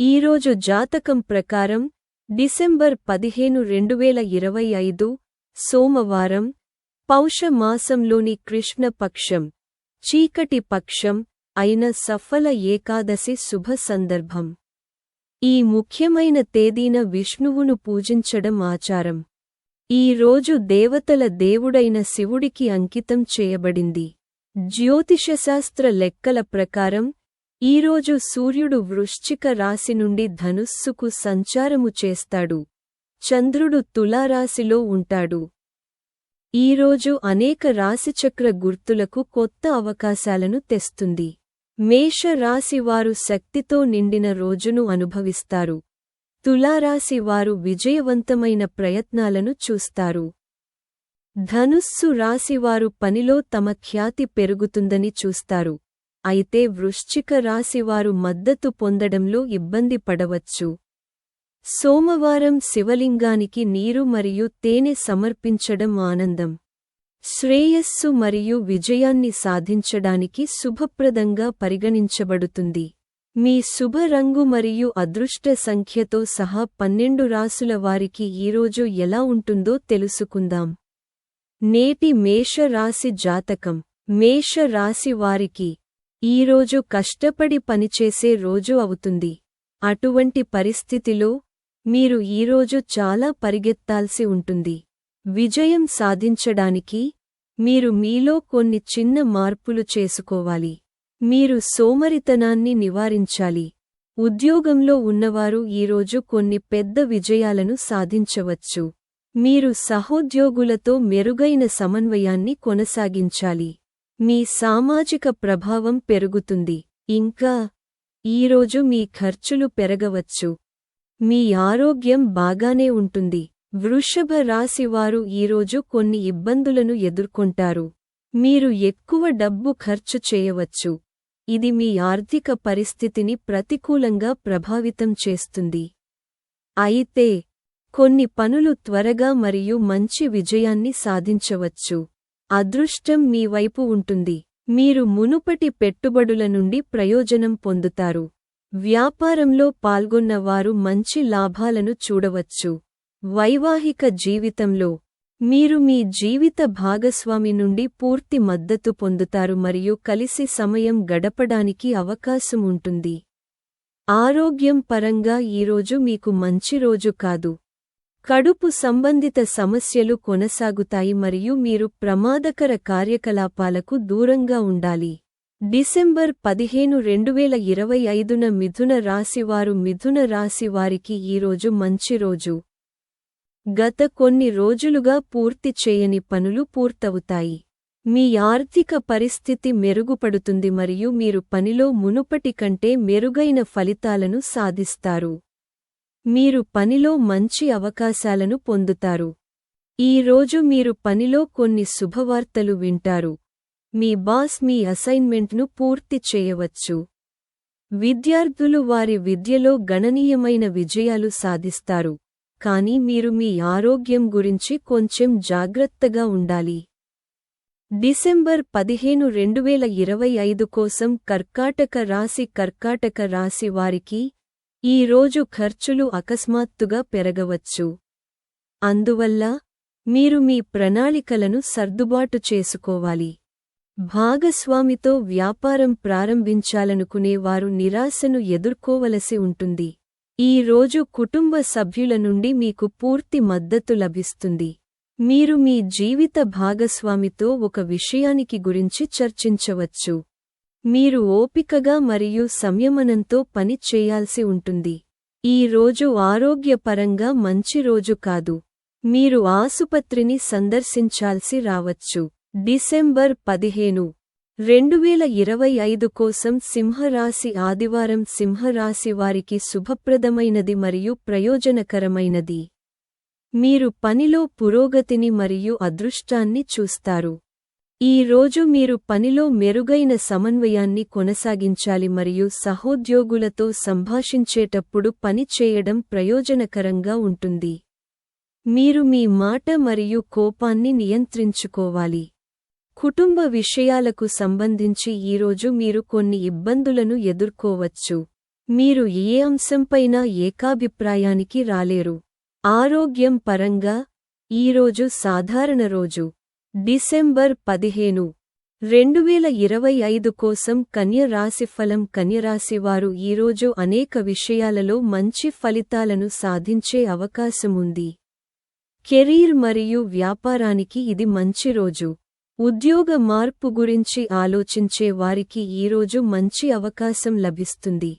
ఈరోజు జాతకం ప్రకారం డిసెంబర్ పదిహేను రెండువేల ఇరవై ఐదు సోమవారం పౌష మాసంలోని కృష్ణ పక్షం చీకటి పక్షం అయిన సఫల ఏకాదశి శుభ సందర్భం. ఈ ముఖ్యమైన తేదీన విష్ణువును పూజించడం ఆచారం. ఈ రోజు దేవతల దేవుడైన శివుడికి అంకితం చేయబడింది. జ్యోతిషశాస్త్ర లెక్కల ప్రకారం ఈరోజు సూర్యుడు వృశ్చిక రాశి నుండి ధనుస్సుకు సంచారము చేస్తాడు. చంద్రుడు తులారాశిలో ఉంటాడు. ఈరోజు అనేక రాశిచక్ర గుర్తులకు కొత్త అవకాశాలను తెస్తుంది. మేష రాశి వారు శక్తితో నిండిన రోజును అనుభవిస్తారు. తులారాశి వారు విజయవంతమైన ప్రయత్నాలను చూస్తారు. ధనుస్సు రాశివారు పనిలో తమ ఖ్యాతి పెరుగుతుందని చూస్తారు. అయితే వృశ్చిక రాశివారు మద్దతు పొందడంలో ఇబ్బంది పడవచ్చు. సోమవారం శివలింగానికి నీరు మరియు తేనె సమర్పించడం ఆనందం. శ్రేయస్సు మరియు విజయాన్ని సాధించడానికి శుభప్రదంగా పరిగణించబడుతుంది. మీ శుభ రంగు మరియు అదృష్ట సంఖ్యతో సహా పన్నెండు రాసుల వారికి ఈరోజు ఎలా ఉంటుందో తెలుసుకుందాం. నేటి మేష రాశి జాతకం. మేష రాశి వారికి ఈరోజు కష్టపడి పనిచేసే రోజు అవుతుంది. అటువంటి పరిస్థితిలో మీరు ఈరోజు చాలా పరిగెత్తాల్సి ఉంటుంది. విజయం సాధించడానికి మీరు మీలో కొన్ని చిన్న మార్పులు చేసుకోవాలి. మీరు సోమరితనాన్ని నివారించాలి. ఉద్యోగంలో ఉన్నవారు ఈరోజు కొన్ని పెద్ద విజయాలను సాధించవచ్చు. మీరు సహోద్యోగులతో మెరుగైన సమన్వయాన్ని కొనసాగించాలి. మీ సామాజిక ప్రభావం పెరుగుతుంది. ఇంకా ఈరోజు మీ ఖర్చులు పెరగవచ్చు. మీ ఆరోగ్యం బాగానే ఉంటుంది. వృషభ రాశివారు ఈరోజు కొన్ని ఇబ్బందులను ఎదుర్కొంటారు. మీరు ఎక్కువ డబ్బు ఖర్చు చేయవచ్చు. ఇది మీ ఆర్థిక పరిస్థితిని ప్రతికూలంగా ప్రభావితం చేస్తుంది. అయితే కొన్ని పనులు త్వరగా మరియు మంచి విజయాన్ని సాధించవచ్చు. అదృష్టం మీ వైపు ఉంటుంది. మీరు మునుపటి పెట్టుబడుల నుండి ప్రయోజనం పొందుతారు. వ్యాపారంలో పాల్గొన్నవారు మంచి లాభాలను చూడవచ్చు. వైవాహిక జీవితంలో మీరు మీ జీవిత భాగస్వామి నుండి పూర్తి మద్దతు పొందుతారు మరియు కలిసి సమయం గడపడానికి అవకాశం ఉంటుంది. ఆరోగ్యం పరంగా ఈరోజు మీకు మంచి రోజు కాదు. కడుపు సంబంధిత సమస్యలు కొనసాగుతాయి మరియు మీరు ప్రమాదకర కార్యకలాపాలకు దూరంగా ఉండాలి. డిసెంబర్ పదిహేను రెండువేల ఇరవై ఐదున మిథున రాశివారు మిథున రాశి వారికి ఈరోజు మంచి రోజు. గత కొన్ని రోజులుగా పూర్తి చేయని పనులు పూర్తవుతాయి. మీ ఆర్థిక పరిస్థితి మెరుగుపడుతుంది మరియు మీరు పనిలో మునుపటి కంటే మెరుగైన ఫలితాలను సాధిస్తారు. మీరు పనిలో మంచి అవకాశాలను పొందుతారు. ఈ రోజు మీరు పనిలో కొన్ని శుభవార్తలు వింటారు. మీ బాస్ మీ అసైన్మెంట్ను పూర్తి చేయవచ్చు. విద్యార్థులు వారి విద్యలో గణనీయమైన విజయాలు సాధిస్తారు. కానీ మీరు మీ ఆరోగ్యం గురించి కొంచెం జాగ్రత్తగా ఉండాలి. డిసెంబర్ పదిహేను రెండువేల ఇరవై ఐదు కోసం కర్కాటక రాశి కర్కాటక రాశి వారికి ఈ రోజు ఖర్చులు అకస్మాత్తుగా పెరగవచ్చు. అందువల్ల మీరు మీ ప్రణాళికలను సర్దుబాటు చేసుకోవాలి. భాగస్వామితో వ్యాపారం ప్రారంభించాలనుకునే వారు నిరాశను ఎదుర్కోవలసి ఉంటుంది. ఈ రోజు కుటుంబ సభ్యుల నుండి మీకు పూర్తి మద్దతు లభిస్తుంది. మీరు మీ జీవిత భాగస్వామితో ఒక విషయానికి గురించి చర్చించవచ్చు. మీరు ఓపికగా మరియు సంయమనంతో పని చేయాల్సి ఉంటుంది. ఈ రోజు ఆరోగ్యపరంగా మంచి రోజు కాదు. మీరు ఆసుపత్రిని సందర్శించాల్సి రావచ్చు. డిసెంబర్ పదిహేను రెండువేల ఇరవై ఐదు కోసం సింహరాశి ఆదివారం సింహరాశి వారికి శుభప్రదమైనది మరియు ప్రయోజనకరమైనది. మీరు పనిలో పురోగతిని మరియు అదృష్టాన్ని చూస్తారు. ఈ రోజు మీరు పనిలో మెరుగైన సమన్వయాన్ని కొనసాగించాలి మరియు సహోద్యోగులతో సంభాషించేటప్పుడు పని చేయడం ప్రయోజనకరంగా ఉంటుంది. మీరు మీ మాట మరియు కోపాన్ని నియంత్రించుకోవాలి. కుటుంబ విషయాలకు సంబంధించి ఈరోజు మీరు కొన్ని ఇబ్బందులను ఎదుర్కోవచ్చు. మీరు ఏ అంశంపైనా ఏకాభిప్రాయానికి రాలేరు. ఆరోగ్యం పరంగా ఈరోజు సాధారణ రోజు. డిసెంబర్ పదిహేను రెండువేల ఇరవై ఐదు కోసం కన్యరాశి ఫలం కన్యరాశివారు ఈరోజు అనేక విషయాలలో మంచి ఫలితాలను సాధించే అవకాశముంది. కెరీర్ మరియు వ్యాపారానికి ఇది మంచి రోజు. ఉద్యోగ మార్పు గురించి ఆలోచించే వారికి ఈరోజు మంచి అవకాశం లభిస్తుంది.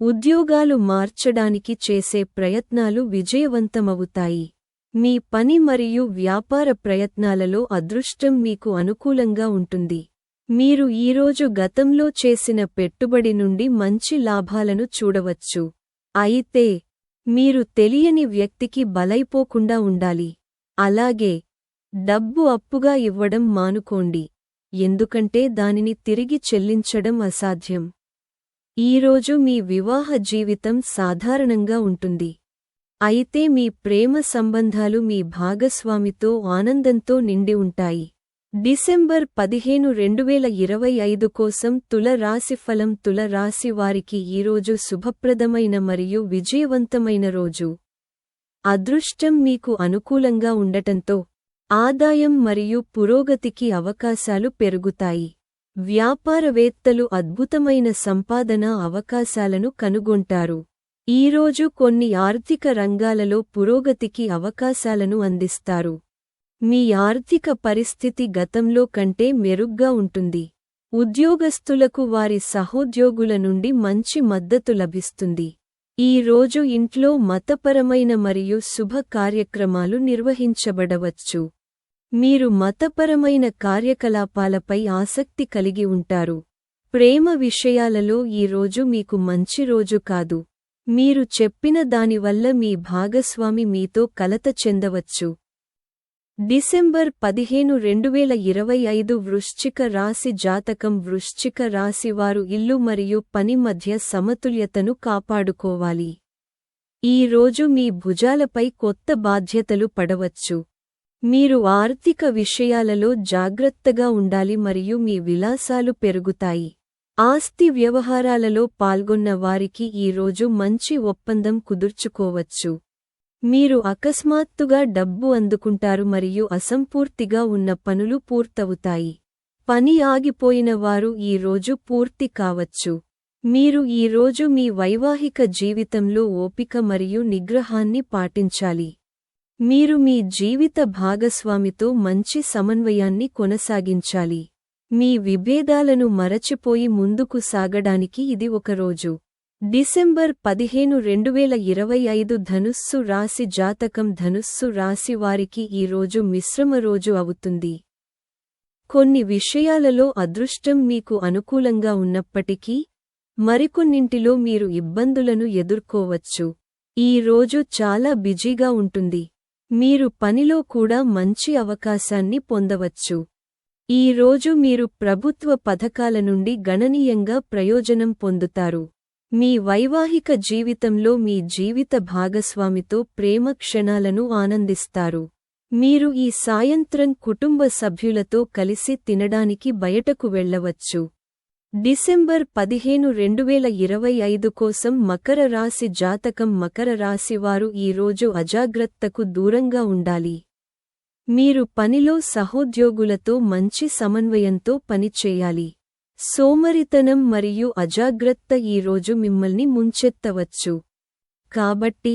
ఉద్యోగాలు మార్చడానికి చేసే ప్రయత్నాలు విజయవంతమవుతాయి. మీ పని మరియు వ్యాపార ప్రయత్నాలలో అదృష్టం మీకు అనుకూలంగా ఉంటుంది. మీరు ఈరోజు గతంలో చేసిన పెట్టుబడి నుండి మంచి లాభాలను చూడవచ్చు. అయితే మీరు తెలియని వ్యక్తికి బలైపోకుండా ఉండాలి. అలాగే డబ్బు అప్పుగా ఇవ్వడం మానుకోండి. ఎందుకంటే దానిని తిరిగి చెల్లించడం అసాధ్యం. ఈరోజు మీ వివాహ జీవితం సాధారణంగా ఉంటుంది. అయితే మీ ప్రేమ సంబంధాలు మీ భాగస్వామితో ఆనందంతో నిండి ఉంటాయి. డిసెంబర్ పదిహేను రెండువేల ఇరవై ఐదు కోసం తుల రాశిఫలం తుల రాశి వారికి ఈరోజు శుభప్రదమైన మరియు విజయవంతమైన రోజు. అదృష్టం మీకు అనుకూలంగా ఉండటంతో ఆదాయం మరియు పురోగతికి అవకాశాలు పెరుగుతాయి. వ్యాపారవేత్తలు అద్భుతమైన సంపాదన అవకాశాలను కనుగొంటారు. ఈరోజు కొన్ని ఆర్థిక రంగాలలో పురోగతికి అవకాశాలను అందిస్తారు. మీ ఆర్థిక పరిస్థితి గతంలో కంటే మెరుగ్గా ఉంటుంది. ఉద్యోగస్తులకు వారి సహోద్యోగుల నుండి మంచి మద్దతు లభిస్తుంది. ఈ రోజు ఇంట్లో మతపరమైన మరియు శుభ కార్యక్రమాలు నిర్వహించబడవచ్చు. మీరు మతపరమైన కార్యకలాపాలపై ఆసక్తి కలిగి ఉంటారు. ప్రేమ విషయాలలో ఈ రోజు మీకు మంచి రోజు కాదు. మీరు చెప్పిన దానివల్ల మీ భాగస్వామి మీతో కలత చెందవచ్చు. డిసెంబర్ పదిహేను రెండువేల ఇరవై ఐదు వృశ్చిక రాశి జాతకం వృశ్చిక రాశివారు ఇల్లు మరియు పని మధ్య సమతుల్యతను కాపాడుకోవాలి. ఈ రోజు మీ భుజాలపై కొత్త బాధ్యతలు పడవచ్చు. మీరు ఆర్థిక విషయాలలో జాగ్రత్తగా ఉండాలి మరియు మీ విలాసాలు పెరుగుతాయి. ఆస్తి వ్యవహారాలలో పాల్గొన్న వారికి ఈరోజు మంచి ఒప్పందం కుదుర్చుకోవచ్చు. మీరు అకస్మాత్తుగా డబ్బు అందుకుంటారు మరియు అసంపూర్తిగా ఉన్న పనులు పూర్తవుతాయి. పని ఆగిపోయిన వారు ఈరోజు పూర్తి కావచ్చు. మీరు ఈరోజు మీ వైవాహిక జీవితంలో ఓపిక మరియు నిగ్రహాన్ని పాటించాలి. మీరు మీ జీవిత భాగస్వామితో మంచి సమన్వయాన్ని కొనసాగించాలి. మీ విభేదాలను మరచిపోయి ముందుకు సాగడానికి ఇది ఒక రోజు. డిసెంబర్ పదిహేను రెండువేల ఇరవై ఐదు ధనుస్సు రాశి జాతకం ధనుస్సు రాశి వారికి ఈ రోజు మిశ్రమ రోజు అవుతుంది. కొన్ని విషయాలలో అదృష్టం మీకు అనుకూలంగా ఉన్నప్పటికీ మరికొన్నింటిలో మీరు ఇబ్బందులను ఎదుర్కోవచ్చు. ఈ రోజు చాలా బిజీగా ఉంటుంది. మీరు పనిలో కూడా మంచి అవకాశాన్ని పొందవచ్చు. ఈ రోజు మీరు ప్రభుత్వ పథకాల నుండి గణనీయంగా ప్రయోజనం పొందుతారు. మీ వైవాహిక జీవితంలో మీ జీవిత భాగస్వామితో ప్రేమ క్షణాలను ఆనందిస్తారు. మీరు ఈ సాయంత్రం కుటుంబ సభ్యులతో కలిసి తినడానికి బయటకు వెళ్ళవచ్చు డిసెంబర్ పదిహేను రెండువేల ఇరవై ఐదు కోసం మకర రాశి జాతకం. మకర రాశివారు ఈరోజు అజాగ్రత్తకు దూరంగా ఉండాలి. మీరు పనిలో సహోద్యోగులతో మంచి సమన్వయంతో పనిచేయాలి సోమరితనం మరియు అజాగ్రత్త ఈరోజు మిమ్మల్ని ముంచెత్తవచ్చు. కాబట్టి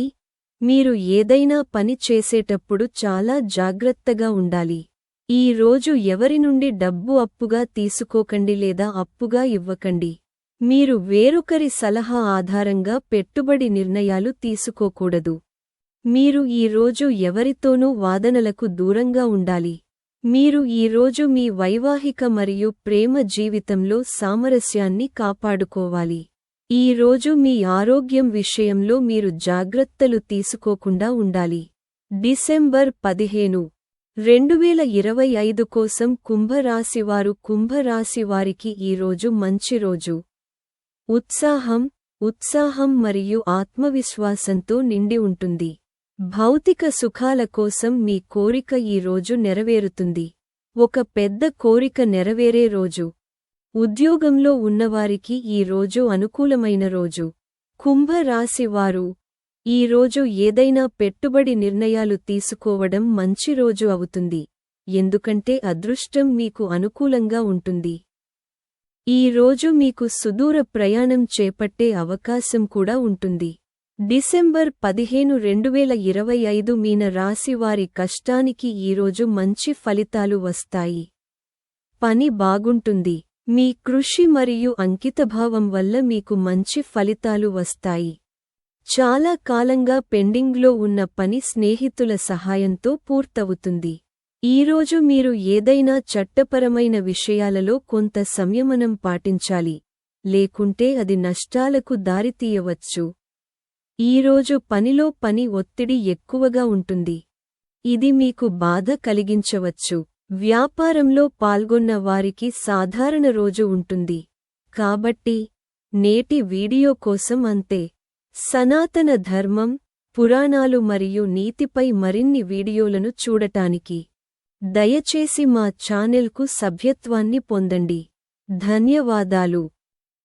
మీరు ఏదైనా పని చేసేటప్పుడు చాలా జాగ్రత్తగా ఉండాలి. ఈ రోజు ఎవరి నుండి డబ్బు అప్పుగా తీసుకోకండి లేదా అప్పుగా ఇవ్వకండి. మీరు వేరొకరి సలహా ఆధారంగా పెట్టుబడి నిర్ణయాలు తీసుకోకూడదు. మీరు ఈ రోజు ఎవరితోనూ వాదనలకు దూరంగా ఉండాలి. మీరు ఈ రోజు మీ వైవాహిక మరియు ప్రేమ జీవితంలో సామరస్యాన్ని కాపాడుకోవాలి. ఈ రోజు మీ ఆరోగ్యం విషయంలో మీరు జాగ్రత్తలు తీసుకోకుండా ఉండాలి. డిసెంబర్ పదిహేను రెండువేల ఇరవై ఐదు కోసం కుంభరాశివారు కుంభరాశివారికి ఈరోజు మంచి రోజు. ఉత్సాహం ఉత్సాహం మరియు ఆత్మవిశ్వాసంతో నిండి ఉంటుంది. భౌతిక సుఖాల కోసం మీ కోరిక ఈ రోజు నెరవేరుతుంది. ఒక పెద్ద కోరిక నెరవేరే రోజు. ఉద్యోగంలో ఉన్నవారికి ఈ రోజు అనుకూలమైన రోజు. కుంభరాశివారు ఈరోజు ఏదైనా పెట్టుబడి నిర్ణయాలు తీసుకోవడం మంచి రోజు అవుతుంది. ఎందుకంటే అదృష్టం మీకు అనుకూలంగా ఉంటుంది. ఈ రోజు మీకు సుదూర ప్రయాణం చేపట్టే అవకాశం కూడా ఉంటుంది. డిసెంబర్ పదిహేను రెండువేల ఇరవై ఐదు మీన రాశివారి కష్టానికి ఈరోజు మంచి ఫలితాలు వస్తాయి. పని బాగుంటుంది. మీ కృషి మరియు అంకితభావం వల్ల మీకు మంచి ఫలితాలు వస్తాయి. చాలా కాలంగా పెండింగ్లో ఉన్న పని స్నేహితుల సహాయంతో పూర్తవుతుంది. ఈరోజు మీరు ఏదైనా చట్టపరమైన విషయాలలో కొంత సంయమనం పాటించాలి. లేకుంటే అది నష్టాలకు దారితీయవచ్చు. ఈరోజు పనిలో పని ఒత్తిడి ఎక్కువగా ఉంటుంది. ఇది మీకు బాధ కలిగించవచ్చు. వ్యాపారంలో పాల్గొన్న వారికి సాధారణ రోజు ఉంటుంది. కాబట్టి నేటి వీడియో కోసం అంతే. సనాతన ధర్మం పురాణాలు మరియు నీతిపై మరిన్ని వీడియోలను చూడటానికి దయచేసి మా ఛానెల్కు సభ్యత్వాన్ని పొందండి. ధన్యవాదాలు.